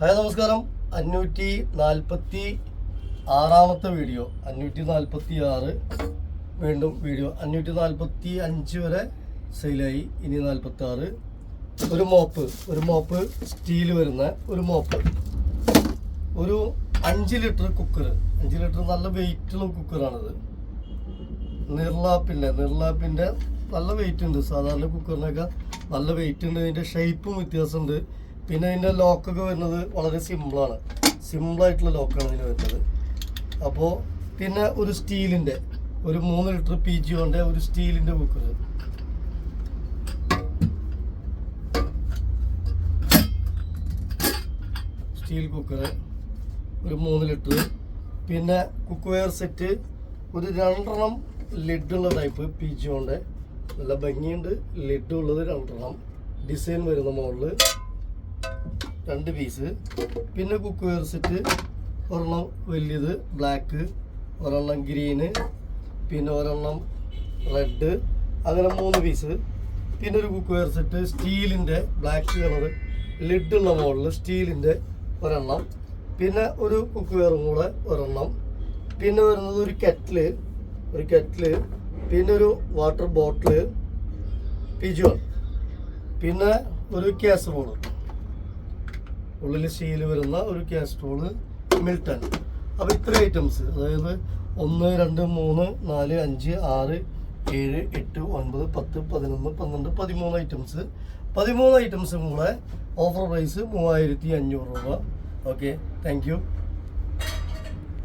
Hi നമസ്കാരം. അഞ്ഞൂറ്റി നാൽപ്പത്തി ആറാമത്തെ വീഡിയോ. അഞ്ഞൂറ്റി നാൽപ്പത്തി ആറ് വീണ്ടും വീഡിയോ. അഞ്ഞൂറ്റി നാൽപ്പത്തി അഞ്ച് വരെ സെയിലായി ഇനി നാൽപ്പത്തി ആറ് ഒരു മോപ്പ് ഒരു മോപ്പ് സ്റ്റീൽ വരുന്ന ഒരു മോപ്പ്. ഒരു അഞ്ച് ലിറ്റർ കുക്കർ അഞ്ച് ലിറ്റർ നല്ല വെയിറ്റുള്ള കുക്കറാണിത് നിർലാപ്പിന്റെ നിർലാപ്പിന്റെ നല്ല വെയിറ്റ് ഉണ്ട്. സാധാരണ കുക്കറിനൊക്കെ നല്ല വെയിറ്റ് ഉണ്ട്. ഇതിന്റെ ഷേപ്പും വ്യത്യാസമുണ്ട്. പിന്നെ ഇതിന്റെ ലോക്കൊക്കെ വരുന്നത് വളരെ സിമ്പിളാണ് സിമ്പിളായിട്ടുള്ള ലോക്കാണ് ഇതിന് വരുന്നത്. അപ്പോൾ പിന്നെ ഒരു സ്റ്റീലിന്റെ ഒരു മൂന്ന് ലിറ്റർ പി ജി കൊണ്ട് ഒരു സ്റ്റീലിന്റെ കുക്കർ സ്റ്റീൽ കുക്കർ ഒരു മൂന്ന് ലിറ്റർ. പിന്നെ കുക്ക് വെയർ സെറ്റ് ഒരു രണ്ടെണ്ണം ലിഡുള്ള ടൈപ്പ് പി ജി കൊണ്ട് നല്ല ഭംഗിയുണ്ട്. ലിഡ് ഉള്ളത് രണ്ടെണ്ണം. ഡിസൈൻ വരുന്ന മോഡൽ രണ്ട് പീസ് പിന്നെ കുക്ക് വെയർ സെറ്റ് ഒരെണ്ണം വലിയത് ബ്ലാക്ക് ഒരെണ്ണം ഗ്രീന് പിന്നെ ഒരെണ്ണം റെഡ് അങ്ങനെ മൂന്ന് പീസ് പിന്നെ ഒരു കുക്ക് വെയർ സെറ്റ് സ്റ്റീലിന്റെ ബ്ലാക്ക് കളർ ലിഡുള്ള മോഡൽ സ്റ്റീലിന്റെ ഒരെണ്ണം. പിന്നെ ഒരു കുക്ക് വെയറും കൂടെ ഒരെണ്ണം. പിന്നെ വരുന്നത് ഒരു കെറ്റിൽ ഒരു കെറ്റിൽ പിന്നെ ഒരു വാട്ടർ ബോട്ടിൽ പിജോൾ പിന്നെ ഒരു കാസറോൾ ഉള്ളിൽ സ്റ്റീൽ വരുന്ന ഒരു കാസ്ട്രോൾ മിൽട്ടൺ. അപ്പോൾ ഇത്ര ഐറ്റംസ് അതായത് ഒന്ന് രണ്ട് മൂന്ന് നാല് അഞ്ച് ആറ് ഏഴ് എട്ട് ഒൻപത് പത്ത് പതിനൊന്ന് പന്ത്രണ്ട് പതിമൂന്ന് ഐറ്റംസ് പതിമൂന്ന് ഐറ്റംസും കൂടെ ഓഫർ പ്രൈസ് മൂവായിരത്തി അഞ്ഞൂറ് രൂപ. Okay thank